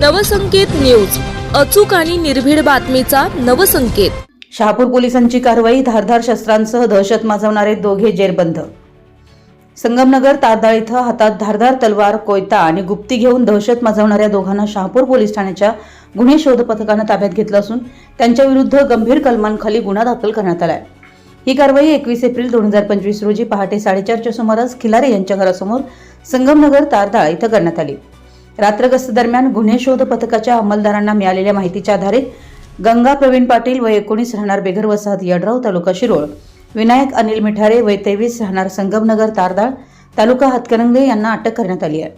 Navsanket news. अचूक आणि निर्भीड बातमीचा नवसंकेत. शहापूर पोलिसांची कारवाई धारधार शस्त्रांसह दहशत माजवणारे दोघे जेरबंद. संगमनगर तारदाळ इथं हातात धारधार तलवार कोयता आणि गुप्ती घेऊन दहशत माजवणाऱ्या दोघांना शहापूर पोलीस ठाण्याच्या गुन्हे शोध पथकानं ताब्यात घेतलं असून त्यांच्याविरुद्ध गंभीर कलमांखाली गुन्हा दाखल करण्यात आलाय. ही कारवाई एकवीस एप्रिल दोन हजार पंचवीस रोजी पहाटे साडेचारच्या सुमारास खिलारे यांच्या घरासमोर संगमनगर तारदाळ इथं करण्यात आली. रात्र गस्त दरम्यान गुन्हे शोध पथकाच्या अंमलदारांना मिळालेल्या माहितीच्या आधारे गंगा प्रवीण पाटील व एकोणीस राहणार बेघर वसाहत यड्राव तालुका शिरोळ विनायक अनिल मिठारे व तेवीस राहणार संगमनगर तारदाळ तालुका हातकरंगले यांना अटक करण्यात आली आहे.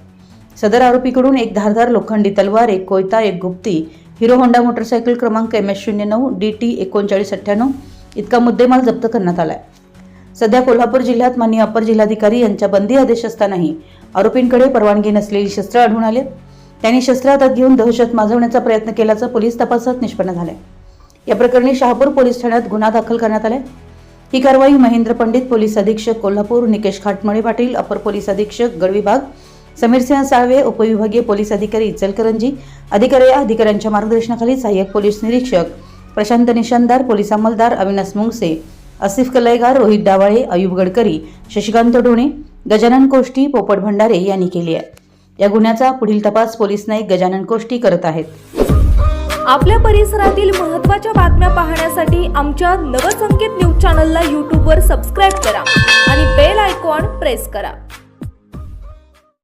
सदर आरोपीकडून एक धारदार लोखंडी तलवार एक कोयता एक गुप्ती हिरो होंडा मोटरसायकल क्रमांक एम एस शून्य नऊ डी टी एकोणचाळीस अठ्ठ्याण्णव इतका मुद्देमाल जप्त करण्यात आलाय. सध्या कोल्हापूर जिल्ह्यात माननीय अपर जिल्हाधिकारी यांच्या बंदी आदेश असतानाही आरोपींकडे परवानगी नसलेली शस्त्र आढळून आले. त्यांनी शस्त्र हातात घेऊन दहशत माजवण्याचा प्रयत्न केल्याचं पोलीस तपासात निष्पन्न झालंय. या प्रकरणी शहापूर पोलीस ठाण्यात गुन्हा दाखल करण्यात आलाय. ही कारवाई महेंद्र पंडित पोलीस अधीक्षक कोल्हापूर निकेश खाटमळे पाटील अपर पोलीस अधीक्षक गड विभाग समीरसिंह साळवे उपविभागीय पोलीस अधिकारी इचलकरंजी अधिकारी या अधिकाऱ्यांच्या मार्गदर्शनाखाली सहाय्यक पोलीस निरीक्षक प्रशांत निशानदार पोलीस अंमलदार अविनाश मुंगसे आसिफ कलाईगार रोहित डावाळे अयुब गडकरी शशिकांत डोणे गजानन कोष्टी पोपट भंडारे यांनी केली आहे. या गुन्ह्याचा पुढील तपास पोलीस नाईक गजानन कोष्टी करत आहेत. आपल्या परिसरातील महत्त्वाच्या बातम्या पाहण्यासाठी आमच्या नवसंकेत न्यूज चॅनलला यूट्यूबवर सबस्क्राईब करा आणि बेल आयकॉन प्रेस करा.